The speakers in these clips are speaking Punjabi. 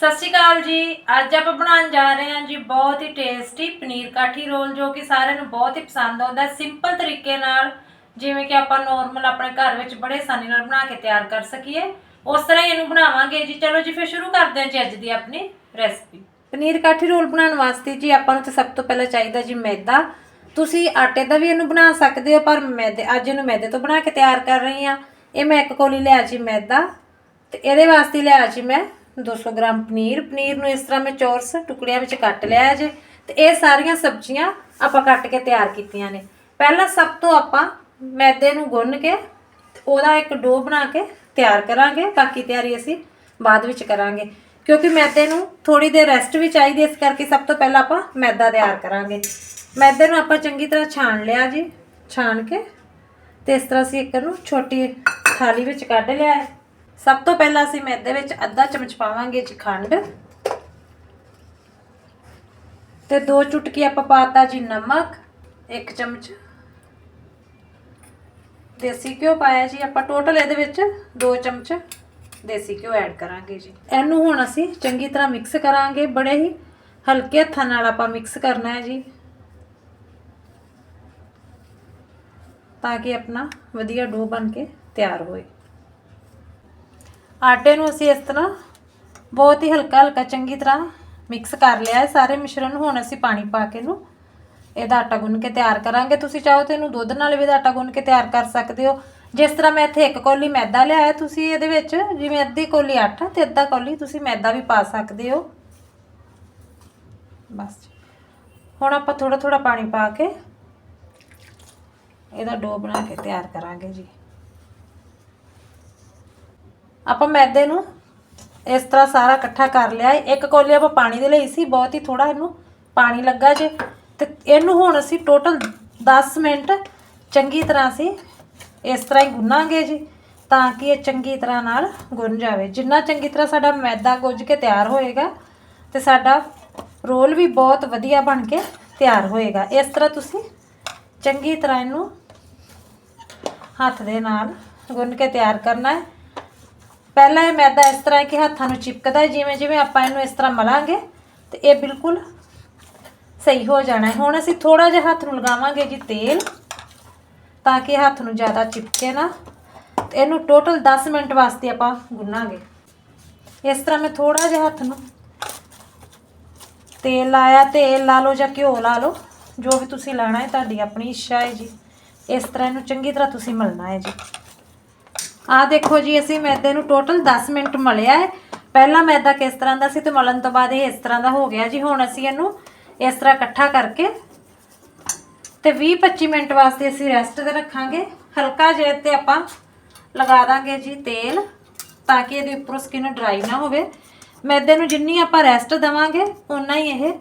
ਸਤਿ ਸ਼੍ਰੀ ਅਕਾਲ ਜੀ। ਅੱਜ ਆਪਾਂ ਬਣਾਉਣ ਜਾ ਰਹੇ ਹਾਂ ਜੀ ਬਹੁਤ ਹੀ ਟੇਸਟੀ ਪਨੀਰ ਕਾਠੀ ਰੋਲ, ਜੋ ਕਿ ਸਾਰਿਆਂ ਨੂੰ ਬਹੁਤ ਹੀ ਪਸੰਦ ਆਉਂਦਾ ਸਿੰਪਲ ਤਰੀਕੇ ਨਾਲ ਜਿਵੇਂ ਕਿ ਆਪਾਂ ਨੋਰਮਲ ਆਪਣੇ ਘਰ ਵਿੱਚ ਬੜੇ ਆਸਾਨੀ ਨਾਲ ਬਣਾ ਕੇ ਤਿਆਰ ਕਰ ਸਕੀਏ। ਉਸ ਤਰ੍ਹਾਂ ਹੀ ਇਹਨੂੰ ਬਣਾਵਾਂਗੇ ਜੀ। ਚਲੋ ਜੀ, ਫਿਰ ਸ਼ੁਰੂ ਕਰਦੇ ਹਾਂ ਜੀ ਅੱਜ ਦੀ ਆਪਣੀ ਰੈਸਪੀ ਪਨੀਰ ਕਾਠੀ ਰੋਲ ਬਣਾਉਣ ਵਾਸਤੇ ਜੀ ਆਪਾਂ ਨੂੰ ਤਾਂ ਸਭ ਤੋਂ ਪਹਿਲਾਂ ਚਾਹੀਦਾ ਜੀ ਮੈਦਾ। ਤੁਸੀਂ ਆਟੇ ਦਾ ਵੀ ਇਹਨੂੰ ਬਣਾ ਸਕਦੇ ਹੋ, ਪਰ ਮੈਦੇ ਅੱਜ ਇਹਨੂੰ ਮੈਦੇ ਤੋਂ ਬਣਾ ਕੇ ਤਿਆਰ ਕਰ ਰਹੀ ਹਾਂ। ਇਹ ਮੈਂ ਇੱਕ ਕੋਲੀ ਲਿਆ ਜੀ ਮੈਦਾ ਤੇ ਇਹਦੇ ਵਾਸਤੇ ਲਿਆ ਜੀ ਮੈਂ 200 ਗ੍ਰਾਮ ਪਨੀਰ ਪਨੀਰ ਨੂੰ ਇਸ ਤਰ੍ਹਾਂ ਮੈਂ ਚੌਰਸ ਟੁਕੜਿਆਂ ਵਿੱਚ ਕੱਟ ਲਿਆ ਜੇ। ਤੇ ਇਹ ਸਾਰੀਆਂ ਸਬਜ਼ੀਆਂ ਆਪਾਂ ਕੱਟ ਕੇ ਤਿਆਰ ਕੀਤੀਆਂ ਨੇ। ਪਹਿਲਾਂ ਸਭ ਤੋਂ ਆਪਾਂ ਮੈਦੇ ਨੂੰ ਗੁੰਨ ਕੇ ਉਹਦਾ ਇੱਕ ਡੋ ਬਣਾ ਕੇ ਤਿਆਰ ਕਰਾਂਗੇ, ਬਾਕੀ ਤਿਆਰੀ ਅਸੀਂ ਬਾਅਦ ਵਿੱਚ ਕਰਾਂਗੇ। ਕਿਉਂਕਿ ਮੈਦੇ ਨੂੰ ਥੋੜੀ ਦੇਰ ਰੈਸਟ ਵੀ ਚਾਹੀਦੀ ਇਸ ਕਰਕੇ ਸਭ ਤੋਂ ਪਹਿਲਾਂ ਆਪਾਂ ਮੈਦਾ ਤਿਆਰ ਕਰਾਂਗੇ। ਮੈਦੇ ਨੂੰ ਆਪਾਂ ਚੰਗੀ ਤਰ੍ਹਾਂ ਛਾਣ ਲਿਆ ਜੀ। ਛਾਣ ਕੇ ਤੇ ਇਸ ਤਰ੍ਹਾਂ ਅਸੀਂ ਇੱਕ ਨੂੰ ਛੋਟੀ ਥਾਲੀ ਵਿੱਚ ਕੱਢ ਲਿਆ ਹੈ। ਸਭ ਤੋਂ ਪਹਿਲਾਂ ਅਸੀਂ ਮੈਦੇ ਵਿੱਚ ਅੱਧਾ ਚਮਚ ਪਾਵਾਂਗੇ ਜੀ ਖੰਡ। ਤੇ ਦੋ ਚੁਟਕੀ ਆਪਾਂ ਪਾਤਾ ਜੀ ਨਮਕ, ਇੱਕ ਚਮਚ ਦੇਸੀ ਘਿਓ ਪਾਇਆ ਜੀ। ਆਪਾਂ ਟੋਟਲ ਇਹਦੇ ਵਿੱਚ 2 ਚਮਚ ਦੇਸੀ ਘਿਓ ਐਡ ਕਰਾਂਗੇ ਜੀ। ਇਹਨੂੰ ਹੁਣ ਅਸੀਂ ਚੰਗੀ ਤਰ੍ਹਾਂ ਮਿਕਸ ਕਰਾਂਗੇ। ਬੜੇ ਹੀ ਹਲਕੇ ਹੱਥਾਂ ਨਾਲ ਆਪਾਂ ਮਿਕਸ ਕਰਨਾ ਹੈ ਜੀ। ਤਾਂ ਕਿ ਆਪਣਾ ਵਧੀਆ ਡੋ ਬਣ ਕੇ ਤਿਆਰ ਹੋਏ। ਆਟੇ ਨੂੰ ਅਸੀਂ ਇਸ ਤਰ੍ਹਾਂ ਬਹੁਤ ਹੀ ਹਲਕਾ ਹਲਕਾ ਚੰਗੀ ਤਰ੍ਹਾਂ ਮਿਕਸ ਕਰ ਲਿਆ ਹੈ। ਸਾਰੇ ਮਿਸ਼ਰਣ ਨੂੰ ਹੁਣ ਅਸੀਂ ਪਾਣੀ ਪਾ ਕੇ ਇਹਨੂੰ ਇਹਦਾ ਆਟਾ ਗੁੰਨ ਕੇ ਤਿਆਰ ਕਰਾਂਗੇ। ਤੁਸੀਂ ਚਾਹੋ ਤੇ ਇਹਨੂੰ ਦੁੱਧ ਨਾਲ ਵੀ ਇਹਦਾ ਆਟਾ ਗੁੰਨ ਕੇ ਤਿਆਰ ਕਰ ਸਕਦੇ ਹੋ। ਜਿਸ ਤਰ੍ਹਾਂ ਮੈਂ ਇੱਥੇ ਇੱਕ ਕੌਲੀ ਮੈਦਾ ਲਿਆਇਆ ਤੁਸੀਂ ਇਹਦੇ ਵਿੱਚ ਜਿਵੇਂ ਅੱਧੀ ਕੌਲੀ ਆਟਾ ਤੇ ਅੱਧਾ ਕੌਲੀ ਤੁਸੀਂ ਮੈਦਾ ਵੀ ਪਾ ਸਕਦੇ ਹੋ। ਬਸ ਹੁਣ ਆਪਾਂ ਥੋੜਾ ਥੋੜਾ ਪਾਣੀ ਪਾ ਕੇ ਇਹਦਾ ਡੋ ਬਣਾ ਕੇ ਤਿਆਰ ਕਰਾਂਗੇ ਜੀ। ਆਪਾਂ ਮੈਦੇ ਨੂੰ ਇਸ ਤਰ੍ਹਾਂ ਸਾਰਾ ਇਕੱਠਾ ਕਰ ਲਿਆ। ਇੱਕ ਕੋਲੀ ਆਪਾਂ ਪਾਣੀ ਦੇ ਲਈ ਸੀ, ਬਹੁਤ ਹੀ ਥੋੜਾ ਇਹਨੂੰ ਪਾਣੀ ਲੱਗਾ ਜੇ। ਤੇ ਇਹਨੂੰ ਹੁਣ ਅਸੀਂ ਟੋਟਲ 10 ਮਿੰਟ ਚੰਗੀ ਤਰ੍ਹਾਂ ਅਸੀਂ ਇਸ ਤਰ੍ਹਾਂ ਹੀ ਗੁੰਨਾਂਗੇ ਜੀ, ਤਾਂ ਕਿ ਇਹ ਚੰਗੀ ਤਰ੍ਹਾਂ ਨਾਲ ਗੁੰਨ ਜਾਵੇ। ਜਿੰਨਾ ਚੰਗੀ ਤਰ੍ਹਾਂ ਸਾਡਾ ਮੈਦਾ ਗੁੱਝ ਕੇ ਤਿਆਰ ਹੋਏਗਾ ਤੇ ਸਾਡਾ ਰੋਲ ਵੀ ਬਹੁਤ ਵਧੀਆ ਬਣ ਕੇ ਤਿਆਰ ਹੋਏਗਾ। ਇਸ ਤਰ੍ਹਾਂ ਤੁਸੀਂ ਚੰਗੀ ਤਰ੍ਹਾਂ ਇਹਨੂੰ ਹੱਥ ਦੇ ਨਾਲ ਗੁੰਨ ਕੇ ਤਿਆਰ ਕਰਨਾ ਹੈ। ਪਹਿਲਾਂ ਇਹ ਮੈਦਾ ਇਸ ਤਰ੍ਹਾਂ ਹੈ ਕਿ ਹੱਥਾਂ ਨੂੰ ਚਿਪਕਦਾ ਜਿਵੇਂ ਜਿਵੇਂ ਆਪਾਂ ਇਹਨੂੰ ਇਸ ਤਰ੍ਹਾਂ ਮਲਾਂਗੇ ਤੇ ਇਹ ਬਿਲਕੁਲ ਸਹੀ ਹੋ ਜਾਣਾ ਹੈ। ਹੁਣ ਅਸੀਂ ਥੋੜਾ ਜਿਹਾ ਹੱਥ ਨੂੰ ਲਗਾਵਾਂਗੇ ਜੀ ਤੇਲ, ਤਾਂ ਕਿ ਹੱਥ ਨੂੰ ਜ਼ਿਆਦਾ ਚਿਪਕੇ ਨਾ। ਤੇ ਇਹਨੂੰ ਟੋਟਲ 10 ਮਿੰਟ ਵਾਸਤੇ ਆਪਾਂ ਗੁੰਨਾਂਗੇ। ਇਸ ਤਰ੍ਹਾਂ ਮੈਂ ਥੋੜਾ ਜਿਹਾ ਹੱਥ ਨੂੰ ਤੇਲ ਲਾਇਆ, ਤੇਲ ਲਾ ਲਓ ਜਾਂ ਘਿਓ ਲਾ ਲਓ, ਜੋ ਵੀ ਤੁਸੀਂ ਲਾਣਾ ਹੈ, ਤੁਹਾਡੀ ਆਪਣੀ ਇੱਛਾ ਹੈ ਜੀ। ਇਸ ਤਰ੍ਹਾਂ ਇਹਨੂੰ ਚੰਗੀ ਤਰ੍ਹਾਂ ਤੁਸੀਂ ਮਲਣਾ ਹੈ ਜੀ। ਆ ਦੇਖੋ ਜੀ, ਅਸੀਂ ਮੈਦੇ ਨੂੰ ਟੋਟਲ 10 ਮਿੰਟ ਮਲਿਆ ਹੈ। ਪਹਿਲਾ ਮੈਦਾ ਕਿਸ ਤਰ੍ਹਾਂ ਦਾ ਸੀ ਤੇ ਮਲਣ ਤੋਂ ਬਾਅਦ ਇਹ ਇਸ ਤਰ੍ਹਾਂ ਦਾ ਹੋ ਗਿਆ ਜੀ। ਹੁਣ ਅਸੀਂ ਇਹਨੂੰ ਇਸ ਤਰ੍ਹਾਂ ਇਕੱਠਾ ਕਰਕੇ ਤੇ 20-25 ਮਿੰਟ ਵਾਸਤੇ ਅਸੀਂ ਰੈਸਟ ਤੇ ਰੱਖਾਂਗੇ। ਹਲਕਾ ਜਿਹਾ ਤੇ ਆਪਾਂ ਲਗਾ ਦਾਂਗੇ ਜੀ ਤੇਲ ਤਾਂ ਕਿ ਇਹਦੇ ਉੱਪਰੋਂ ਸਕਿਨ ਡਰਾਈ ਨਾ ਹੋਵੇ। ਮੈਦੇ ਨੂੰ ਜਿੰਨੀ ਆਪਾਂ ਰੈਸਟ ਦਵਾਂਗੇ ਉਨਾ ਹੀ ਇਹ,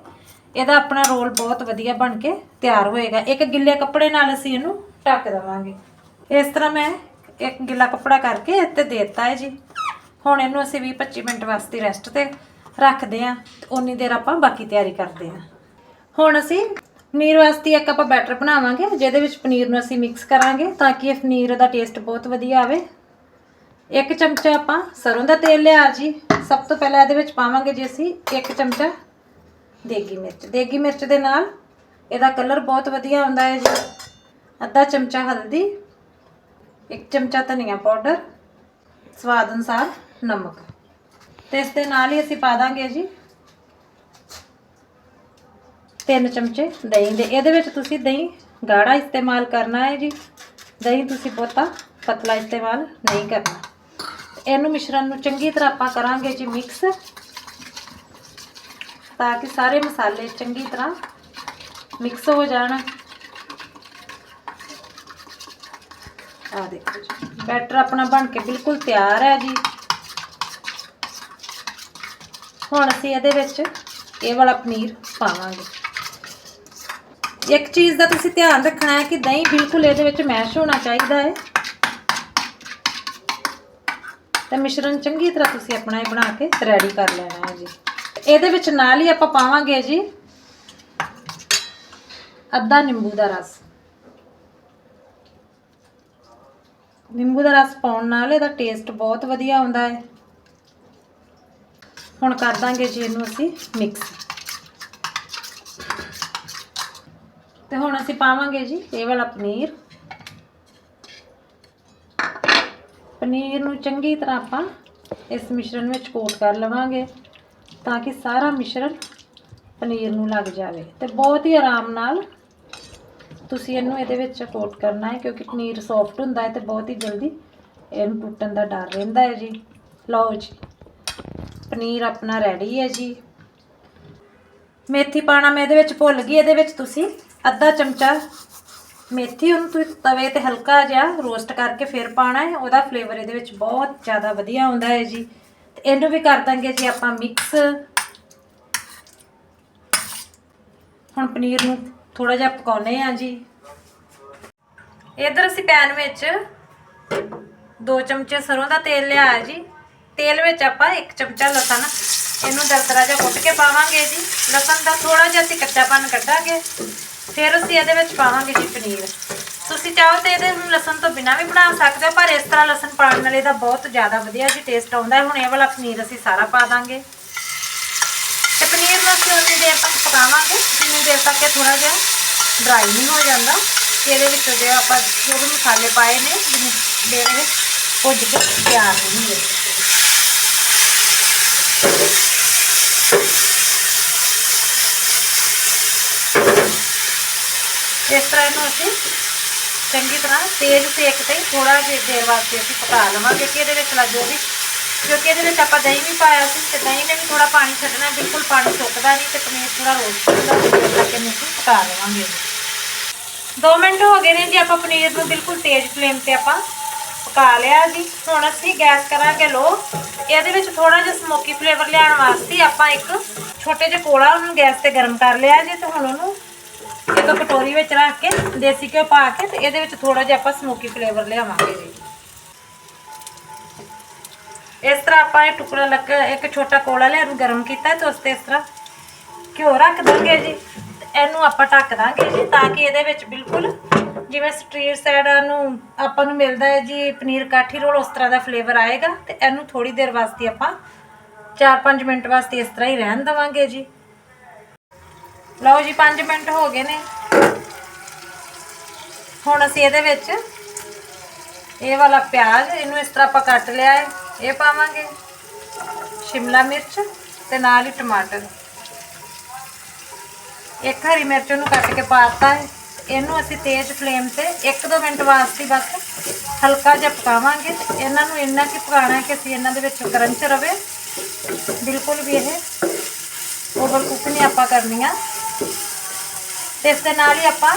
ਇਹਦਾ ਆਪਣਾ ਰੋਲ ਬਹੁਤ ਵਧੀਆ ਬਣ ਕੇ ਤਿਆਰ ਹੋਏਗਾ। ਇੱਕ ਗਿੱਲੇ ਕੱਪੜੇ ਨਾਲ ਅਸੀਂ ਇਹਨੂੰ ਢੱਕ ਦਵਾਂਗੇ। ਇਸ ਤਰ੍ਹਾਂ ਮੈਂ ਇੱਕ ਗਿੱਲਾ ਕੱਪੜਾ ਕਰਕੇ ਤੇ ਦੇ ਦਿੱਤਾ ਹੈ ਜੀ। ਹੁਣ ਇਹਨੂੰ ਅਸੀਂ 20-25 ਮਿੰਟ ਵਾਸਤੇ ਰੈਸਟ ਤੇ ਰੱਖਦੇ ਆਂ ਤੇ ਉਨੀ ਦੇਰ ਆਪਾਂ ਬਾਕੀ ਤਿਆਰੀ ਕਰਦੇ ਆਂ। ਹੁਣ ਅਸੀਂ ਪਨੀਰ ਵਾਸਤੇ ਇੱਕ ਆਪਾਂ ਬੈਟਰ ਬਣਾਵਾਂਗੇ, ਜਿਹਦੇ ਵਿੱਚ ਪਨੀਰ ਨੂੰ ਅਸੀਂ ਮਿਕਸ ਕਰਾਂਗੇ ਤਾਂ ਕਿ ਇਹ ਪਨੀਰ ਦਾ ਟੇਸਟ ਬਹੁਤ ਵਧੀਆ ਆਵੇ। ਇੱਕ ਚਮਚਾ ਆਪਾਂ ਸਰੋਂ ਦਾ ਤੇਲ ਲਿਆ ਜੀ। ਸਭ ਤੋਂ ਪਹਿਲਾਂ ਇਹਦੇ ਵਿੱਚ ਪਾਵਾਂਗੇ ਜੀ ਅਸੀਂ ਇੱਕ ਚਮਚਾ ਦੇਗੀ ਮਿਰਚ। ਦੇਗੀ ਮਿਰਚ ਦੇ ਨਾਲ ਇਹਦਾ ਕਲਰ ਬਹੁਤ ਵਧੀਆ ਆਉਂਦਾ ਹੈ ਜੀ। ਅੱਧਾ ਚਮਚਾ ਹਲਦੀ ਇੱਕ ਚਮਚਾ ਧਨੀਆ ਪਾਊਡਰ, ਸਵਾਦ ਅਨੁਸਾਰ ਨਮਕ। ਤੇ ਇਸ ਦੇ ਨਾਲ ਹੀ ਅਸੀਂ ਪਾ ਦਾਂਗੇ ਜੀ ਤਿੰਨ ਚਮਚੇ ਦਹੀਂ ਦੇ। ਇਹਦੇ ਵਿੱਚ ਤੁਸੀਂ ਦਹੀਂ ਗਾੜਾ ਇਸਤੇਮਾਲ ਕਰਨਾ ਹੈ ਜੀ। ਦਹੀਂ ਤੁਸੀਂ ਬਹੁਤਾ ਪਤਲਾ ਇਸਤੇਮਾਲ ਨਹੀਂ ਕਰਨਾ। ਇਹਨੂੰ ਮਿਸ਼ਰਣ ਨੂੰ ਚੰਗੀ ਤਰ੍ਹਾਂ ਆਪਾਂ ਕਰਾਂਗੇ ਜੀ ਮਿਕਸ, ਤਾਂ ਕਿ ਸਾਰੇ ਮਸਾਲੇ ਚੰਗੀ ਤਰ੍ਹਾਂ ਮਿਕਸ ਹੋ ਜਾਣ। ਆ ਦੇਖੋ। ਜੀ ਬੈਟਰ ਆਪਣਾ ਬਣ ਕੇ ਬਿਲਕੁਲ ਤਿਆਰ ਹੈ ਜੀ। ਹੁਣ ਅਸੀਂ ਇਹਦੇ ਵਿੱਚ ਇਹ ਵਾਲਾ ਪਨੀਰ ਪਾਵਾਂਗੇ। ਇੱਕ ਚੀਜ਼ ਦਾ ਤੁਸੀਂ ਧਿਆਨ ਰੱਖਣਾ ਹੈ ਕਿ ਦਹੀਂ ਬਿਲਕੁਲ ਇਹਦੇ ਵਿੱਚ ਮੈਸ਼ ਹੋਣਾ ਚਾਹੀਦਾ ਹੈ। ਤੇ ਮਿਸ਼ਰਣ ਚੰਗੀ ਤਰ੍ਹਾਂ ਤੁਸੀਂ ਆਪਣਾ ਇਹ ਬਣਾ ਕੇ ਰੈਡੀ ਕਰ ਲੈਣਾ ਹੈ ਜੀ। ਇਹਦੇ ਵਿੱਚ ਨਾਲ ਹੀ ਆਪਾਂ ਪਾਵਾਂਗੇ ਜੀ ਅੱਧਾ ਨਿੰਬੂ ਦਾ ਰਸ। ਨਿੰਬੂ ਦਾ ਰਸ ਪਾਉਣ ਨਾਲ ਇਹਦਾ ਟੇਸਟ ਬਹੁਤ ਵਧੀਆ ਆਉਂਦਾ ਹੈ। ਹੁਣ ਕਰ ਦਾਂਗੇ ਜੀ ਇਹਨੂੰ ਅਸੀਂ ਮਿਕਸ ਤੇ ਹੁਣ ਅਸੀਂ ਪਾਵਾਂਗੇ ਜੀ ਇਹ ਵਾਲਾ ਪਨੀਰ। ਪਨੀਰ ਨੂੰ ਚੰਗੀ ਤਰ੍ਹਾਂ ਆਪਾਂ ਇਸ ਮਿਸ਼ਰਣ ਵਿੱਚ ਕੋਟ ਕਰ ਲਵਾਂਗੇ ਤਾਂ ਕਿ ਸਾਰਾ ਮਿਸ਼ਰਣ ਪਨੀਰ ਨੂੰ ਲੱਗ ਜਾਵੇ ਤੇ ਬਹੁਤ ਹੀ ਆਰਾਮ ਨਾਲ ਤੁਸੀਂ ਇਹਨੂੰ ਇਹਦੇ ਵਿੱਚ ਕੋਟ ਕਰਨਾ ਹੈ, ਕਿਉਂਕਿ ਪਨੀਰ ਸੌਫਟ ਹੁੰਦਾ ਹੈ ਤੇ ਬਹੁਤ ਹੀ ਜਲਦੀ ਇਹਨੂੰ ਟੁੱਟਣ ਦਾ ਡਰ ਰਹਿੰਦਾ ਹੈ ਜੀ। ਲਓ ਜੀ, ਪਨੀਰ ਆਪਣਾ ਰੈਡੀ ਹੈ ਜੀ। ਮੇਥੀ ਪਾਣਾ ਮੈਂ ਇਹਦੇ ਵਿੱਚ ਭੁੱਲ ਗਈ, ਇਹਦੇ ਵਿੱਚ ਤੁਸੀਂ ਅੱਧਾ ਚਮਚਾ ਮੇਥੀ ਉਹਨੂੰ ਤੁਸੀਂ ਤਵੇ ਤੇ ਹਲਕਾ ਜਿਹਾ ਰੋਸਟ ਕਰਕੇ ਫਿਰ ਪਾਣਾ ਹੈ, ਉਹਦਾ ਫਲੇਵਰ ਇਹਦੇ ਵਿੱਚ ਬਹੁਤ ਜ਼ਿਆਦਾ ਵਧੀਆ ਆਉਂਦਾ ਹੈ ਜੀ। ਤੇ ਇਹਨੂੰ ਵੀ ਕਰ ਦਾਂਗੇ ਜੀ ਆਪਾਂ ਮਿਕਸ ਹੁਣ ਪਨੀਰ ਨੂੰ ਥੋੜਾ ਜਿਹਾ ਪਕਾਉਨੇ ਆ ਜੀ। ਇਧਰ ਅਸੀਂ ਪੈਨ ਵਿੱਚ 2 ਚਮਚੇ ਸਰੋਂ ਦਾ ਤੇਲ ਲਿਆ ਹੈ ਜੀ। ਤੇਲ ਵਿੱਚ ਆਪਾਂ 1 ਚਮਚਾ ਲਸਣ, ਇਹਨੂੰ ਦਰਦਰਾ ਜਿਹਾ ਕੁੱਟ ਕੇ ਪਾਵਾਂਗੇ ਜੀ। ਲਸਣ ਦਾ ਥੋੜਾ ਜਿਹਾ ਅਸੀਂ ਕੱਚਾਪਨ ਕੱਢਾਂਗੇ। ਫਿਰ ਅਸੀਂ ਇਹਦੇ ਵਿੱਚ ਪਾਵਾਂਗੇ ਜੀ ਪਨੀਰ। ਤੁਸੀਂ ਚਾਹੋ ਤੇ ਇਹਦੇ ਨੂੰ ਲਸਣ ਤੋਂ ਬਿਨਾ ਵੀ ਬਣਾ ਸਕਦੇ ਹੋ, ਪਰ ਇਸ ਤਰ੍ਹਾਂ ਲਸਣ ਪਾਉਣ ਨਾਲ ਇਹਦਾ ਬਹੁਤ ਜ਼ਿਆਦਾ ਵਧੀਆ ਜੀ ਟੇਸਟ ਆਉਂਦਾ ਹੁਣ ਇਹ ਵਾਲਾ ਪਨੀਰ ਅਸੀਂ ਸਾਰਾ ਪਾ ਦਾਂਗੇ। ਪਨੀਰ ਨੂੰ ਅਸੀਂ ਉਨੀ ਦੇਰ ਤੱਕ ਪਕਾਵਾਂਗੇ, ਜਿੰਨੀ ਦੇਰ ਤੱਕ ਇਹ ਥੋੜਾ ਜਿਹਾ ਡਰਾਈ ਨਹੀਂ ਹੋ ਜਾਂਦਾ ਤੇ ਇਹਦੇ ਵਿੱਚ ਜੇ ਆਪਾਂ ਜੋ ਵੀ ਮਸਾਲੇ ਪਾਏ ਨੇ ਜਿੰਨੀ ਦੇਰ ਇਹ ਭੁੱਜ ਕੇ ਤਿਆਰ ਹੋਣਗੇ ਇਸ ਤਰ੍ਹਾਂ ਇਹਨੂੰ ਅਸੀਂ ਚੰਗੀ ਤਰ੍ਹਾਂ ਤੇਜ਼ ਸੇਕ ਤੇ ਥੋੜਾ ਜਿਹਾ ਦੇਰ ਵਾਸਤੇ ਅਸੀਂ ਪਕਾ ਲਵਾਂਗੇ ਕਿ ਇਹਦੇ ਵਿੱਚ ਲਾ ਜੋ ਵੀ ਕਿਉਂਕਿ ਇਹਦੇ ਵਿੱਚ ਆਪਾਂ ਦਹੀਂ ਵੀ ਪਾਇਆ ਸੀ ਤੇ ਦਹੀਂ ਨੇ ਵੀ ਥੋੜਾ ਪਾਣੀ ਛੱਡਣਾ, ਬਿਲਕੁਲ ਪਾਣੀ ਸੁੱਕਦਾ ਨਹੀਂ ਤੇ ਪਨੀਰ ਥੋੜਾ ਰੋਸਟ ਹੁੰਦਾ ਤੇ ਤੱਕ ਇਹਨੂੰ ਪਕਾ ਲਵਾਂਗੇ 2 ਮਿੰਟ ਹੋ ਗਏ ਨੇ ਜੀ, ਆਪਾਂ ਪਨੀਰ ਨੂੰ ਬਿਲਕੁਲ ਤੇਜ਼ ਫਲੇਮ ਤੇ ਆਪਾਂ ਪਕਾ ਲਿਆ ਜੀ। ਹੁਣ ਅਸੀਂ ਗੈਸ ਕਰਾਂਗੇ ਲੋ। ਇਹਦੇ ਵਿੱਚ ਥੋੜਾ ਜਿਹਾ ਸਮੋਕੀ ਫਲੇਵਰ ਲਿਆਉਣ ਵਾਸਤੇ ਆਪਾਂ ਇੱਕ ਛੋਟੇ ਜਿਹੇ ਕੋਲਾ ਉਹਨੂੰ ਗੈਸ ਤੇ ਗਰਮ ਕਰ ਲਿਆ ਜੀ ਤੇ ਹੁਣ ਉਹਨੂੰ ਇੱਕ ਕਟੋਰੀ ਵਿੱਚ ਰੱਖ ਕੇ, ਦੇਸੀ ਘਿਓ ਪਾ ਕੇ ਤੇ ਇਹਦੇ ਵਿੱਚ ਥੋੜਾ ਜਿਹਾ ਆਪਾਂ ਸਮੋਕੀ ਫਲੇਵਰ ਲਿਆਵਾਂਗੇ ਜੀ। ਇਸ ਤਰ੍ਹਾਂ ਆਪਾਂ ਇਹ ਟੁਕੜਾ ਲੱਕ, ਇੱਕ ਛੋਟਾ ਕੋਲਾ ਲਿਆ ਨੂੰ ਗਰਮ ਕੀਤਾ, ਤੇ ਉਸ ਤੇ ਇਸ ਤਰ੍ਹਾਂ ਘਿਓ ਰੱਖ ਦਾਂਗੇ ਜੀ। ਤੇ ਇਹਨੂੰ ਆਪਾਂ ਢੱਕ ਦਾਂਗੇ ਜੀ, ਤਾਂ ਕਿ ਇਹਦੇ ਵਿੱਚ ਬਿਲਕੁਲ ਜਿਵੇਂ ਸਟਰੀਟ ਸਾਈਡ ਨੂੰ ਆਪਾਂ ਨੂੰ ਮਿਲਦਾ ਹੈ ਜੀ, ਪਨੀਰ ਕਾਠੀ ਰੋਲ, ਉਸ ਤਰ੍ਹਾਂ ਦਾ ਫਲੇਵਰ ਆਏਗਾ। ਤੇ ਇਹਨੂੰ ਥੋੜੀ ਦੇਰ ਵਾਸਤੇ ਆਪਾਂ 4-5 ਮਿੰਟ ਵਾਸਤੇ ਇਸ ਤਰ੍ਹਾਂ ਹੀ ਰਹਿਣ ਦਵਾਂਗੇ ਜੀ। ਲਓ ਜੀ 5 ਮਿੰਟ ਹੋ ਗਏ ਨੇ। ਹੁਣ ਅਸੀਂ ਇਹਦੇ ਵਿੱਚ ਇਹ ਵਾਲਾ ਪਿਆਜ਼, ਇਹਨੂੰ ਇਸ ਤਰ੍ਹਾਂ ਆਪਾਂ ਕੱਟ ਲਿਆ ਹੈ। ਇਹ ਪਾਵਾਂਗੇ ਸ਼ਿਮਲਾ ਮਿਰਚ ਤੇ ਨਾਲ ਹੀ ਟਮਾਟਰ। ਇੱਕ ਹਰੀ ਮਿਰਚ ਨੂੰ ਕੱਟ ਕੇ ਪਾਤਾ ਹੈ। ਇਹਨੂੰ ਅਸੀਂ ਤੇਜ਼ ਫਲੇਮ ਤੇ 1-2 ਮਿੰਟ ਵਾਸਤੇ ਬਸ ਹਲਕਾ ਜਿਹਾ ਪਕਾਵਾਂਗੇ। ਇਹਨਾਂ ਨੂੰ ਇੰਨਾ ਕਿ ਪਕਾਣਾ ਕਿ ਅਸੀਂ ਇਹਨਾਂ ਦੇ ਵਿੱਚ ਕਰੰਚ ਰਵੇ। ਬਿਲਕੁਲ ਵੀ ਇਹ ਓਵਰ ਕੁੱਕ ਨਹੀਂ ਆਪਾਂ ਕਰਨੀਆਂ। ਤੇ ਇਸ ਦੇ ਨਾਲ ਹੀ ਆਪਾਂ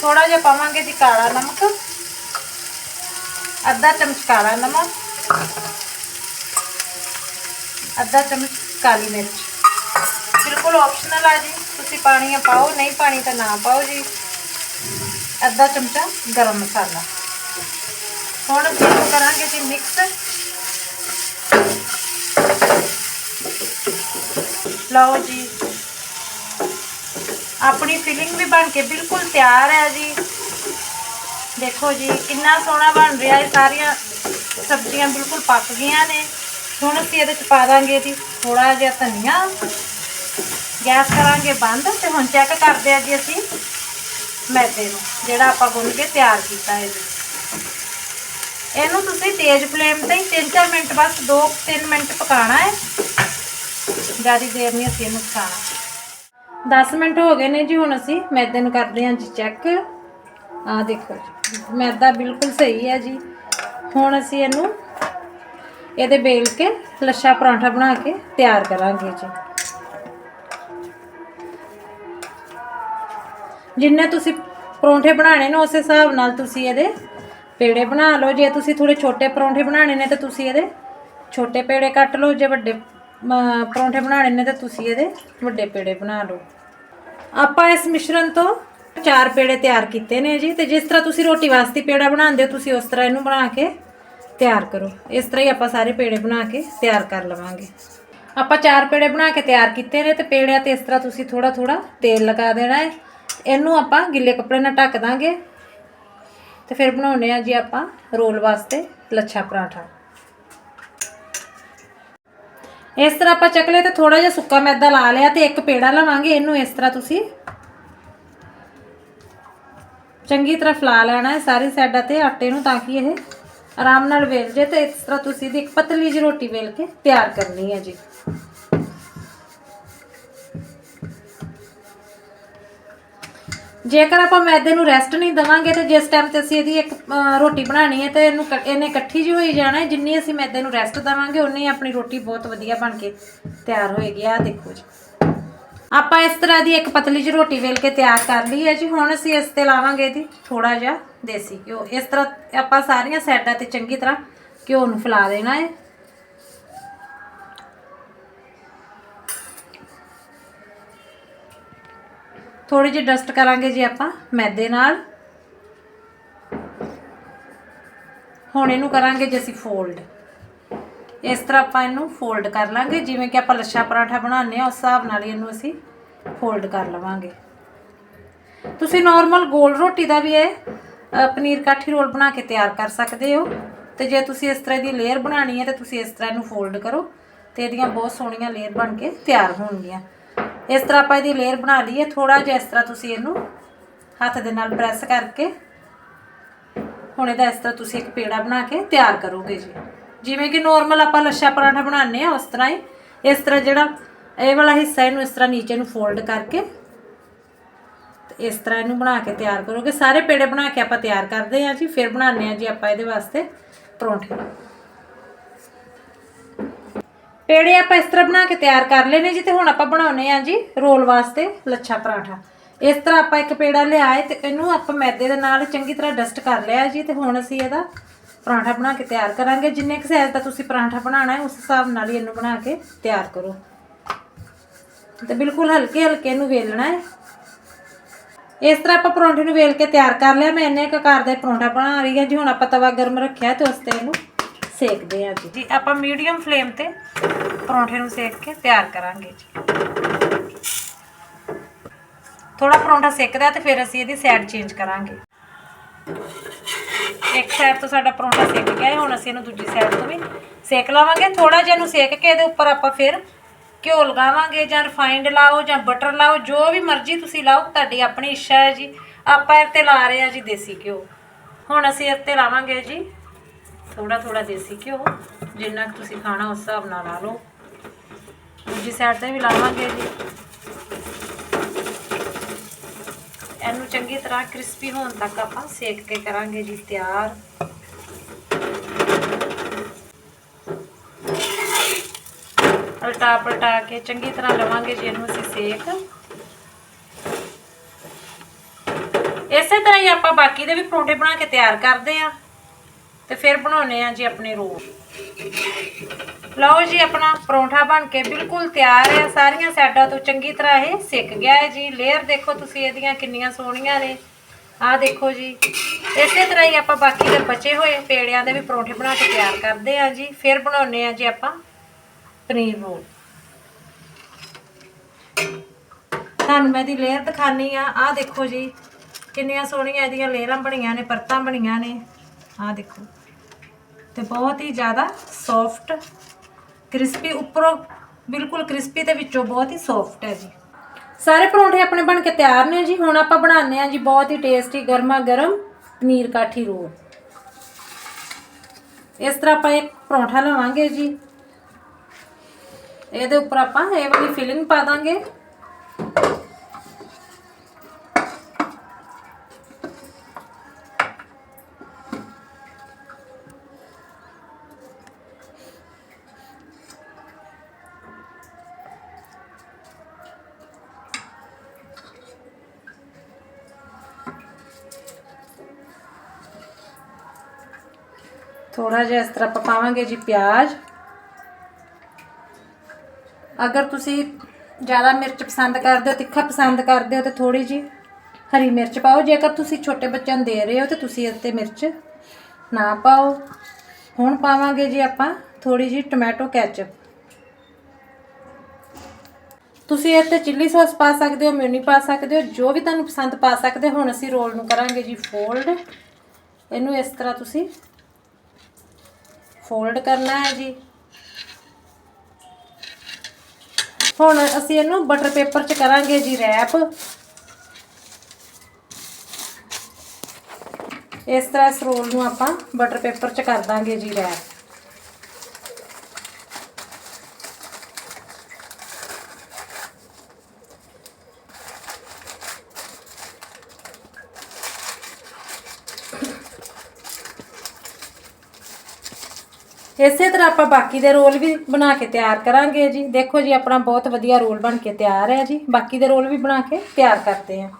ਥੋੜਾ ਜਿਹਾ ਪਾਵਾਂਗੇ ਜੀ ਕਾਲਾ ਨਮਕ। ਅੱਧਾ ਚਮਚ ਕਾਲਾ ਨਮਕ। ਅੱਧਾ ਚਮਚ ਕਾਲੀ ਮਿਰਚ। ਬਿਲਕੁਲ ਆਪਸ਼ਨਲ ਆ ਜੀ। ਤੁਸੀਂ ਪਾਣੀ ਆ ਪਾਓ, ਨਹੀਂ ਪਾਣੀ ਤਾਂ ਨਾ ਪਾਓ ਜੀ। ਅੱਧਾ ਚਮਚਾ ਗਰਮ ਮਸਾਲਾ। ਹੁਣ ਅਸੀਂ ਇਹਨੂੰ ਕਰਾਂਗੇ ਜੀ ਮਿਕਸ ਲਓ ਜੀ। ਆਪਣੀ ਫਿਲਿੰਗ ਵੀ ਬਣ ਕੇ ਬਿਲਕੁਲ ਤਿਆਰ ਹੈ ਜੀ। ਦੇਖੋ ਜੀ, ਕਿੰਨਾ ਸੋਹਣਾ ਬਣ ਰਿਹਾ ਹੈ ਸਾਰੀਆਂ ਸਬਜ਼ੀਆਂ ਬਿਲਕੁਲ ਪੱਕ ਗਈਆਂ ਨੇ। ਹੁਣ ਅਸੀਂ ਇਹਦੇ ਚ ਪਾ ਦਾਂਗੇ ਜੀ ਥੋੜਾ ਜਿਹਾ ਧਨੀਆ। ਗੈਸ ਕਰਾਂਗੇ ਬੰਦ ਤੇ ਹੁਣ ਚੈੱਕ ਕਰਦੇ ਆ ਜੀ ਅਸੀਂ ਮੈਦੇ ਨੂੰ, ਜਿਹੜਾ ਆਪਾਂ ਗੁੰਨ ਕੇ ਤਿਆਰ ਕੀਤਾ ਹੈ ਜੀ। ਇਹਨੂੰ ਤੁਸੀਂ ਤੇਜ਼ ਫਲੇਮ ਤੇ 3-4 ਮਿੰਟ ਬਸ 2-3 ਮਿੰਟ ਪਕਾਉਣਾ ਹੈ। ਜ਼ਿਆਦਾ ਦੇਰ ਨਹੀਂ ਅਸੀਂ ਇਹਨੂੰ ਪਕਾਉਣਾ। 10 ਮਿੰਟ ਹੋ ਗਏ ਨੇ ਜੀ ਹੁਣ ਅਸੀਂ ਮੈਦੇ ਨੂੰ ਕਰਦੇ ਹਾਂ ਜੀ ਚੈੱਕ ਆ ਦੇਖੋ ਜੀ, ਮੈਦਾ ਬਿਲਕੁਲ ਸਹੀ ਹੈ ਜੀ। ਹੁਣ ਅਸੀਂ ਇਹਨੂੰ ਇਹਦੇ ਬੇਲ ਕੇ ਲੱਛਾ ਪਰਾਂਠਾ ਬਣਾ ਕੇ ਤਿਆਰ ਕਰਾਂਗੇ ਜੀ ਜਿੰਨੇ ਤੁਸੀਂ ਪਰੌਂਠੇ ਬਣਾਣੇ ਨੇ ਉਸ ਹਿਸਾਬ ਨਾਲ ਤੁਸੀਂ ਇਹਦੇ ਪੇੜੇ ਬਣਾ ਲਓ। ਜੇ ਤੁਸੀਂ ਥੋੜੇ ਛੋਟੇ ਪਰੌਂਠੇ ਬਣਾਣੇ ਨੇ ਤਾਂ ਤੁਸੀਂ ਇਹਦੇ ਛੋਟੇ ਪੇੜੇ ਕੱਟ ਲਓ। ਜੇ ਵੱਡੇ ਪਰੌਂਠੇ ਬਣਾਣੇ ਨੇ ਤਾਂ ਤੁਸੀਂ ਇਹਦੇ ਵੱਡੇ ਪੇੜੇ ਬਣਾ ਲਓ। ਆਪਾਂ ਇਸ ਮਿਸ਼ਰਣ ਤੋਂ ਚਾਰ ਪੇੜੇ ਤਿਆਰ ਕੀਤੇ ਨੇ ਜੀ। ਤੇ ਜਿਸ ਤਰ੍ਹਾਂ ਤੁਸੀਂ ਰੋਟੀ ਵਾਸਤੇ ਪੇੜਾ ਬਣਾਉਂਦੇ ਹੋ, ਤੁਸੀਂ ਉਸ ਤਰ੍ਹਾਂ ਇਹਨੂੰ ਬਣਾ ਕੇ ਤਿਆਰ ਕਰੋ। ਇਸ ਤਰ੍ਹਾਂ ਹੀ ਆਪਾਂ ਸਾਰੇ ਪੇੜੇ ਬਣਾ ਕੇ ਤਿਆਰ ਕਰ ਲਵਾਂਗੇ। ਆਪਾਂ ਚਾਰ ਪੇੜੇ ਬਣਾ ਕੇ ਤਿਆਰ ਕੀਤੇ ਨੇ ਤੇ ਪੇੜਿਆਂ ਤੇ ਇਸ ਤਰ੍ਹਾਂ ਤੁਸੀਂ ਥੋੜਾ ਥੋੜਾ ਤੇਲ ਲਗਾ ਦੇਣਾ ਹੈ। ਇਹਨੂੰ ਆਪਾਂ ਗਿੱਲੇ ਕੱਪੜੇ ਨਾਲ ਢੱਕ ਦਾਂਗੇ। ਤੇ ਫਿਰ ਬਣਾਉਣੇ ਆ ਜੀ ਆਪਾਂ ਰੋਲ ਵਾਸਤੇ ਲੱਛਾ ਪਰਾਠਾ। ਇਸ ਤਰ੍ਹਾਂ ਆਪਾਂ ਚਕਲੇ ਤੇ ਥੋੜਾ ਜਿਹਾ ਸੁੱਕਾ ਮੈਦਾ ਲਾ ਲਿਆ ਤੇ ਇੱਕ ਪੇੜਾ ਲਵਾਂਗੇ। ਇਹਨੂੰ ਇਸ ਤਰ੍ਹਾਂ ਤੁਸੀਂ ਚੰਗੀ ਤਰ੍ਹਾਂ ਫਲਾ ਲੈਣਾ ਹੈ। ਸਾਰੀ ਸਾਈਡਾਂ ਤੇ ਆਟੇ ਨੂੰ ਤਾਂ ਕਿ ਇਹ ਆਰਾਮ ਨਾਲ ਵੇਲ ਜੇ ਤੇ ਇਸ ਤਰ੍ਹਾਂ ਤੁਸੀਂ ਇਹਦੀ ਪਤਲੀ ਜਿਹੀ ਰੋਟੀ ਵੇਲ ਕੇ ਤਿਆਰ ਕਰਨੀ ਹੈ ਜੀ। ਜੇਕਰ ਆਪਾਂ ਮੈਦੇ ਨੂੰ ਰੈਸਟ ਨਹੀਂ ਦਵਾਂਗੇ ਤੇ ਜਿਸ ਟਾਈਮ ਤੇ ਅਸੀਂ ਇਹਦੀ ਇੱਕ ਰੋਟੀ ਬਣਾਣੀ ਹੈ ਤੇ ਇਹਨੂੰ ਇਹਨੇ ਇਕੱਠੀ ਜਿਹੀ ਹੋਈ ਜਾਣਾ ਜਿੰਨੀ ਅਸੀਂ ਮੈਦੇ ਨੂੰ ਰੈਸਟ ਦਵਾਂਗੇ ਉਨੀ ਆਪਣੀ ਰੋਟੀ ਬਹੁਤ ਵਧੀਆ ਬਣ ਕੇ ਤਿਆਰ ਹੋਏਗੀ। ਆ ਦੇਖੋ ਜੀ। ਆਪਾਂ ਇਸ ਤਰ੍ਹਾਂ ਦੀ ਇੱਕ ਪਤਲੀ ਜਿਹੀ ਰੋਟੀ ਵੇਲ ਕੇ ਤਿਆਰ ਕਰ ਲਈ ਹੈ ਜੀ। ਹੁਣ ਅਸੀਂ ਇਸ ਤੇ ਲਾਵਾਂਗੇ ਇਹਦੀ ਥੋੜਾ ਜਿਹਾ ਦੇਸੀ ਘਿਓ। ਇਸ ਤਰ੍ਹਾਂ ਆਪਾਂ ਸਾਰੀਆਂ ਸਾਈਡਾਂ ਤੇ ਚੰਗੀ ਤਰ੍ਹਾਂ ਘਿਓ ਨੂੰ ਫੈਲਾ ਦੇਣਾ ਹੈ। ਥੋੜੀ ਜਿਹੀ ਡਸਟ ਕਰਾਂਗੇ ਜੀ ਆਪਾਂ ਮੈਦੇ ਨਾਲ। ਹੁਣ ਇਹਨੂੰ ਕਰਾਂਗੇ ਜੀ ਅਸੀਂ ਫੋਲਡ ਇਸ ਤਰ੍ਹਾਂ ਆਪਾਂ ਇਹਨੂੰ ਫੋਲਡ ਕਰ ਲਾਂਗੇ। ਜਿਵੇਂ ਕਿ ਆਪਾਂ ਲੱਛਾ ਪਰਾਠਾ ਬਣਾਉਂਦੇ ਆ ਉਸ ਹਿਸਾਬ ਨਾਲ ਇਹਨੂੰ ਅਸੀਂ ਫੋਲਡ ਕਰ ਲਵਾਂਗੇ। ਤੁਸੀਂ ਨਾਰਮਲ ਗੋਲ ਰੋਟੀ ਦਾ ਵੀ ਇਹ ਪਨੀਰ ਕਾਠੀ ਰੋਲ ਬਣਾ ਕੇ ਤਿਆਰ ਕਰ ਸਕਦੇ ਹੋ। ਤੇ ਜੇ ਤੁਸੀਂ ਇਸ ਤਰ੍ਹਾਂ ਦੀ ਲੇਅਰ ਬਣਾਣੀ ਹੈ, ਤੇ ਤੁਸੀਂ ਇਸ ਤਰ੍ਹਾਂ ਇਹਨੂੰ ਫੋਲਡ ਕਰੋ। ਤੇ ਇਹਦੀਆਂ ਬਹੁਤ ਸੋਹਣੀਆਂ ਲੇਅਰ ਬਣ ਕੇ ਤਿਆਰ ਹੋਣਗੀਆਂ। ਇਸ ਤਰ੍ਹਾਂ ਆਪਾਂ ਇਹਦੀ ਲੇਅਰ ਬਣਾ ਲਈਏ। ਥੋੜਾ ਜਿਹਾ ਇਸ ਤਰ੍ਹਾਂ ਤੁਸੀਂ ਇਹਨੂੰ ਹੱਥ ਦੇ ਨਾਲ ਪ੍ਰੈਸ ਕਰਕੇ, ਹੁਣ ਇਹਦਾ ਇਸ ਤਰ੍ਹਾਂ ਤੁਸੀਂ ਇੱਕ ਪੇੜਾ ਬਣਾ ਕੇ ਤਿਆਰ ਕਰੋਗੇ ਜੀ। ਜਿਵੇਂ ਕਿ ਨਾਰਮਲ ਆਪਾਂ ਲੱਛਾ ਪਰਾਂਠਾ ਬਣਾਉਂਦੇ ਆ ਉਸ ਤਰ੍ਹਾਂ ਹੀ। ਇਸ ਤਰ੍ਹਾਂ ਜਿਹੜਾ ਇਹ ਵਾਲਾ ਹਿੱਸਾ ਇਹਨੂੰ ਇਸ ਤਰ੍ਹਾਂ ਨੀਚੇ ਨੂੰ ਫੋਲਡ ਕਰਕੇ ਤੇ ਇਸ ਤਰ੍ਹਾਂ ਇਹਨੂੰ ਬਣਾ ਕੇ ਤਿਆਰ ਕਰੋਗੇ। ਸਾਰੇ ਪੇੜੇ ਬਣਾ ਕੇ ਆਪਾਂ ਤਿਆਰ ਕਰਦੇ ਆ ਜੀ, ਫਿਰ ਬਣਾਉਂਦੇ ਆ ਜੀ ਆਪਾਂ ਇਹਦੇ ਵਾਸਤੇ ਪਰੌਂਠੇ। ਪੇੜੇ ਆਪਾਂ ਇਸ ਤਰ੍ਹਾਂ ਬਣਾ ਕੇ ਤਿਆਰ ਕਰ ਲਏ ਜੀ ਤੇ ਹੁਣ ਆਪਾਂ ਬਣਾਉਨੇ ਆ ਜੀ ਰੋਲ ਵਾਸਤੇ ਲੱਛਾ ਪਰਾਠਾ। ਇਸ ਤਰ੍ਹਾਂ ਆਪਾਂ ਇੱਕ ਪੇੜਾ ਲਿਆਏ ਤੇ ਇਹਨੂੰ ਆਪਾਂ ਮੈਦੇ ਦੇ ਨਾਲ ਚੰਗੀ ਤਰ੍ਹਾਂ ਡਸਟ ਕਰ ਲਿਆ ਜੀ ਤੇ ਹੁਣ ਅਸੀਂ ਇਹਦਾ ਪਰਾਠਾ ਬਣਾ ਕੇ ਤਿਆਰ ਕਰਾਂਗੇ। ਜਿੰਨੇ ਕੁ ਸਾਈਜ਼ ਦਾ ਤੁਸੀਂ ਪਰਾਠਾ ਬਣਾਉਣਾ ਹੈ, ਉਸ ਹਿਸਾਬ ਨਾਲ ਹੀ ਇਹਨੂੰ ਬਣਾ ਕੇ ਤਿਆਰ ਕਰੋ। ਤੇ ਬਿਲਕੁਲ ਹਲਕੇ ਹਲਕੇ ਇਹਨੂੰ ਵੇਲਣਾ ਹੈ। ਇਸ ਤਰ੍ਹਾਂ ਆਪਾਂ ਪਰੌਂਠੇ ਨੂੰ ਵੇਲ ਕੇ ਤਿਆਰ ਕਰ ਲਿਆ। ਮੈਂ ਇੰਨੇ ਕੁ ਆਕਾਰ ਦਾ ਪਰੌਂਠਾ ਬਣਾ ਰਹੀ ਹਾਂ, ਜੀ ਹੁਣ ਆਪਾਂ ਤਵਾ ਗਰਮ ਰੱਖਿਆ ਤੇ ਉਸ ਤੇ ਇਹਨੂੰ ਸੇਕਦੇ ਹਾਂ ਜੀ। ਜੀ, ਆਪਾਂ ਮੀਡੀਅਮ ਫਲੇਮ ਤੇ ਪਰੌਂਠੇ ਨੂੰ ਸੇਕ ਕੇ ਤਿਆਰ ਕਰਾਂਗੇ ਜੀ। ਥੋੜਾ ਪਰੌਂਠਾ ਸੇਕਦਾ ਤੇ ਫਿਰ ਅਸੀਂ ਇਹਦੀ ਸਾਈਡ ਚੇਂਜ ਕਰਾਂਗੇ। ਇੱਕ ਸਾਈਡ ਤੋਂ ਸਾਡਾ ਪਰੌਂਠਾ ਸੇਕ ਗਿਆ ਹੈ ਹੁਣ ਅਸੀਂ ਇਹਨੂੰ ਦੂਜੀ ਸਾਈਡ ਤੋਂ ਵੀ ਸੇਕ ਲਵਾਂਗੇ। ਥੋੜਾ ਜਿਹਾ ਇਹਨੂੰ ਸੇਕ ਕੇ ਇਹਦੇ ਉੱਪਰ ਆਪਾਂ ਫਿਰ ਘਿਓ ਲਗਾਵਾਂਗੇ ਜਾਂ ਰਿਫਾਈਨਡ ਲਾਓ ਜਾਂ ਬਟਰ ਲਾਓ, ਜੋ ਵੀ ਮਰਜ਼ੀ ਤੁਸੀਂ ਲਾਓ, ਤੁਹਾਡੀ ਆਪਣੀ ਇੱਛਾ ਹੈ ਜੀ। ਆਪਾਂ ਇਹ ਤੇ ਲਾ ਰਹੇ ਆ ਜੀ ਦੇਸੀ ਘਿਓ। ਹੁਣ ਅਸੀਂ ਇਹ ਤੇ ਲਾਵਾਂਗੇ ਜੀ ਥੋੜਾ ਥੋੜਾ ਦੇਸੀ ਘਿਓ, ਜਿੰਨਾ ਕੁ ਤੁਸੀਂ ਖਾਣਾ ਉਸ ਹਿਸਾਬ ਨਾਲ ਲਾ ਲਓ। ਦੂਜੀ ਸਾਈਡ ਤੇ ਵੀ ਲਾਵਾਂਗੇ ਜੀ। ਇਹਨੂੰ ਚੰਗੀ ਤਰ੍ਹਾਂ ਕ੍ਰਿਸਪੀ ਹੋਣ ਤੱਕ ਆਪਾਂ ਸੇਕ ਕੇ ਕਰਾਂਗੇ ਜੀ, ਤਿਆਰ। ਪਲਟਾ ਪਲਟਾ ਕੇ ਚੰਗੀ ਤਰ੍ਹਾਂ ਲਵਾਂਗੇ ਜੀ ਇਹਨੂੰ ਅਸੀਂ ਸੇਕ। ਇਸੇ ਤਰ੍ਹਾਂ ਹੀ ਆਪਾਂ ਬਾਕੀ ਦੇ ਵੀ ਪਰੌਂਠੇ ਬਣਾ ਕੇ ਤਿਆਰ ਕਰਦੇ ਆ ਤੇ ਫਿਰ ਬਣਾਉਨੇ ਆ ਜੀ ਆਪਣੇ ਰੋਲ। ਲਓ ਜੀ ਆਪਣਾ ਪਰੌਂਠਾ ਬਣ ਕੇ ਬਿਲਕੁਲ ਤਿਆਰ ਹੈ। ਸਾਰੀਆਂ ਸਾਈਡਾਂ ਤੋਂ ਚੰਗੀ ਤਰ੍ਹਾਂ ਇਹ ਸਿੱਕ ਗਿਆ ਹੈ ਜੀ। ਲੇਅਰ ਦੇਖੋ ਤੁਸੀਂ ਇਹਦੀਆਂ ਕਿੰਨੀਆਂ ਸੋਹਣੀਆਂ ਨੇ। ਆਹ ਦੇਖੋ ਜੀ। ਇਸੇ ਤਰ੍ਹਾਂ ਹੀ ਆਪਾਂ ਬਾਕੀ ਦੇ ਬਚੇ ਹੋਏ ਪੇੜਿਆਂ ਦੇ ਵੀ ਪਰੌਂਠੇ ਬਣਾ ਕੇ ਤਿਆਰ ਕਰਦੇ ਆ ਜੀ। ਫਿਰ ਬਣਾਉਨੇ ਆ ਜੀ ਆਪਾਂ ਪਨੀਰ ਰੋਲ। ਤੁਹਾਨੂੰ ਮੈਂ ਦੀ ਲੇਅਰ ਦਿਖਾਨੀ ਆ ਆਹ ਦੇਖੋ ਜੀ। ਕਿੰਨੀਆਂ ਸੋਹਣੀਆਂ ਇਹਦੀਆਂ ਲੇਅਰਾਂ ਬਣੀਆਂ ਨੇ, ਪਰਤਾਂ ਬਣੀਆਂ ਨੇ। ਆਹ ਦੇਖੋ। ਤੇ ਬਹੁਤ ਹੀ ਜ਼ਿਆਦਾ ਸੌਫਟ ਕ੍ਰਿਸਪੀ ਉੱਪਰੋਂ ਬਿਲਕੁਲ ਕ੍ਰਿਸਪੀ ਤੇ ਵਿੱਚੋਂ ਬਹੁਤ ਹੀ ਸੌਫਟ ਹੈ ਜੀ। ਸਾਰੇ ਪਰੌਂਠੇ ਆਪਣੇ ਬਣ ਕੇ ਤਿਆਰ ਨੇ ਜੀ। ਹੁਣ ਆਪਾਂ ਬਣਾਉਂਦੇ ਆ ਜੀ ਬਹੁਤ ਹੀ ਟੇਸਟੀ ਗਰਮਾ ਗਰਮ ਪਨੀਰ ਕਾਠੀ ਰੋਲ। ਇਸ ਤਰ੍ਹਾਂ ਆਪਾਂ ਇੱਕ ਪਰੌਂਠਾ ਲਵਾਂਗੇ ਜੀ। ਇਹਦੇ ਉੱਪਰ ਆਪਾਂ ਇਹ ਵਾਲੀ ਫਿਲਿੰਗ ਪਾ ਦਾਂਗੇ। ਥੋੜਾ ਜਿਹਾ ਇਸ ਤਰ੍ਹਾਂ ਆਪਾਂ ਪਾਵਾਂਗੇ ਜੀ ਪਿਆਜ਼। ਅਗਰ ਤੁਸੀਂ ਜ਼ਿਆਦਾ ਮਿਰਚ ਪਸੰਦ ਕਰਦੇ ਹੋ, ਤਿੱਖਾ ਪਸੰਦ ਕਰਦੇ ਹੋ, ਤੇ ਥੋੜੀ ਜੀ ਹਰੀ ਮਿਰਚ ਪਾਓ। ਜੇਕਰ ਤੁਸੀਂ ਛੋਟੇ ਬੱਚਿਆਂ ਨੂੰ ਦੇ ਰਹੇ ਹੋ, ਤੇ ਤੁਸੀਂ ਇਹ 'ਤੇ ਮਿਰਚ ਨਾ ਪਾਓ। ਹੁਣ ਪਾਵਾਂਗੇ ਜੀ ਆਪਾਂ ਥੋੜੀ ਜੀ ਟੋਮੈਟੋ ਕੈਚਪ ਤੁਸੀਂ ਇਹ 'ਤੇ ਚਿੱਲੀ ਸੌਸ ਪਾ ਸਕਦੇ ਹੋ, ਮਿਊਨੀ ਪਾ ਸਕਦੇ ਹੋ, ਜੋ ਵੀ ਤੁਹਾਨੂੰ ਪਸੰਦ ਪਾ ਸਕਦੇ ਹੋ। ਹੁਣ ਅਸੀਂ ਰੋਲ ਨੂੰ ਕਰਾਂਗੇ ਜੀ ਫੋਲਡ। ਇਹਨੂੰ ਇਸ ਤਰ੍ਹਾਂ ਤੁਸੀਂ ਫੋਲਡ ਕਰਨਾ ਹੈ ਜੀ। ਹੁਣ ਅਸੀਂ ਇਹਨੂੰ ਬਟਰ ਪੇਪਰ 'ਚ ਕਰਾਂਗੇ ਜੀ ਰੈਪ। ਇਸ ਤਰ੍ਹਾਂ ਇਸ ਰੋਲ ਨੂੰ ਆਪਾਂ ਬਟਰ ਪੇਪਰ 'ਚ ਕਰ ਦਾਂਗੇ ਜੀ ਰੈਪ। ਇਸੇ ਤਰ੍ਹਾਂ ਆਪਾਂ ਬਾਕੀ ਦੇ ਰੋਲ ਵੀ ਬਣਾ ਕੇ ਤਿਆਰ ਕਰਾਂਗੇ ਜੀ। ਦੇਖੋ ਜੀ, ਆਪਣਾ ਬਹੁਤ ਵਧੀਆ ਰੋਲ ਬਣ ਕੇ ਤਿਆਰ ਹੈ ਜੀ। ਬਾਕੀ ਦੇ ਰੋਲ ਵੀ ਬਣਾ ਕੇ ਤਿਆਰ ਕਰਦੇ ਹਾਂ।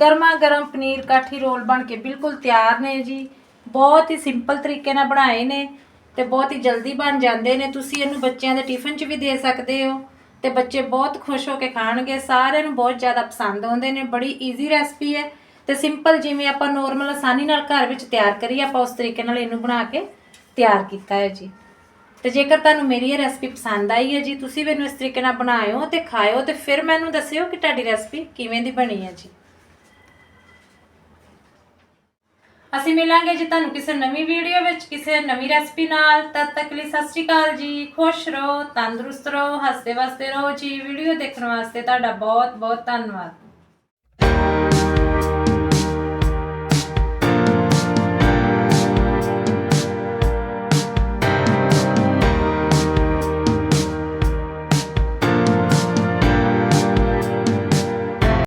ਗਰਮਾ ਗਰਮ ਪਨੀਰ ਕਾਠੀ ਰੋਲ ਬਣ ਕੇ ਬਿਲਕੁਲ ਤਿਆਰ ਨੇ ਜੀ। ਬਹੁਤ ਹੀ ਸਿੰਪਲ ਤਰੀਕੇ ਨਾਲ ਬਣਾਏ ਨੇ ਤੇ ਬਹੁਤ ਹੀ ਜਲਦੀ ਬਣ ਜਾਂਦੇ ਨੇ। ਤੁਸੀਂ ਇਹਨੂੰ ਬੱਚਿਆਂ ਦੇ ਟਿਫਨ 'ਚ ਵੀ ਦੇ ਸਕਦੇ ਹੋ ਤੇ ਬੱਚੇ ਬਹੁਤ ਖੁਸ਼ ਹੋ ਕੇ ਖਾਣਗੇ। ਸਾਰਿਆਂ ਨੂੰ ਬਹੁਤ ਜ਼ਿਆਦਾ ਪਸੰਦ ਆਉਂਦੇ ਨੇ। ਬੜੀ ਈਜ਼ੀ ਰੈਸਪੀ ਹੈ ਤੇ ਸਿੰਪਲ ਜਿਵੇਂ ਆਪਾਂ ਨੋਰਮਲ ਆਸਾਨੀ ਨਾਲ ਘਰ ਵਿੱਚ ਤਿਆਰ ਕਰੀਏ, ਆਪਾਂ ਉਸ ਤਰੀਕੇ ਨਾਲ ਇਹਨੂੰ ਬਣਾ ਕੇ ਤਿਆਰ ਕੀਤਾ ਹੈ ਜੀ। ਤੇ ਜੇਕਰ ਤੁਹਾਨੂੰ ਮੇਰੀ ਇਹ ਰੈਸਪੀ ਪਸੰਦ ਆਈ ਹੈ ਜੀ, ਤੁਸੀਂ ਮੈਨੂੰ ਇਸ ਤਰੀਕੇ ਨਾਲ ਬਣਾਇਓ ਤੇ ਖਾਇਓ ਤੇ ਫਿਰ ਮੈਨੂੰ ਦੱਸਿਓ ਕਿ ਤੁਹਾਡੀ ਰੈਸਪੀ ਕਿਵੇਂ ਦੀ ਬਣੀ ਹੈ ਜੀ। ਅਸੀਂ ਮਿਲਾਂਗੇ ਜੀ ਤੁਹਾਨੂੰ ਕਿਸੇ ਨਵੀਂ ਵੀਡੀਓ ਵਿੱਚ, ਕਿਸੇ ਨਵੀਂ ਰੈਸਪੀ ਨਾਲ। ਤਦ ਤੱਕ ਲਈ ਸਤਿ ਸ਼੍ਰੀ ਅਕਾਲ ਜੀ। ਖੁਸ਼ ਰਹੋ, ਤੰਦਰੁਸਤ ਰਹੋ, ਹੱਸਦੇ ਵਸਦੇ ਰਹੋ ਜੀ। ਵੀਡੀਓ ਦੇਖਣ ਵਾਸਤੇ ਤੁਹਾਡਾ ਬਹੁਤ ਬਹੁਤ ਧੰਨਵਾਦ।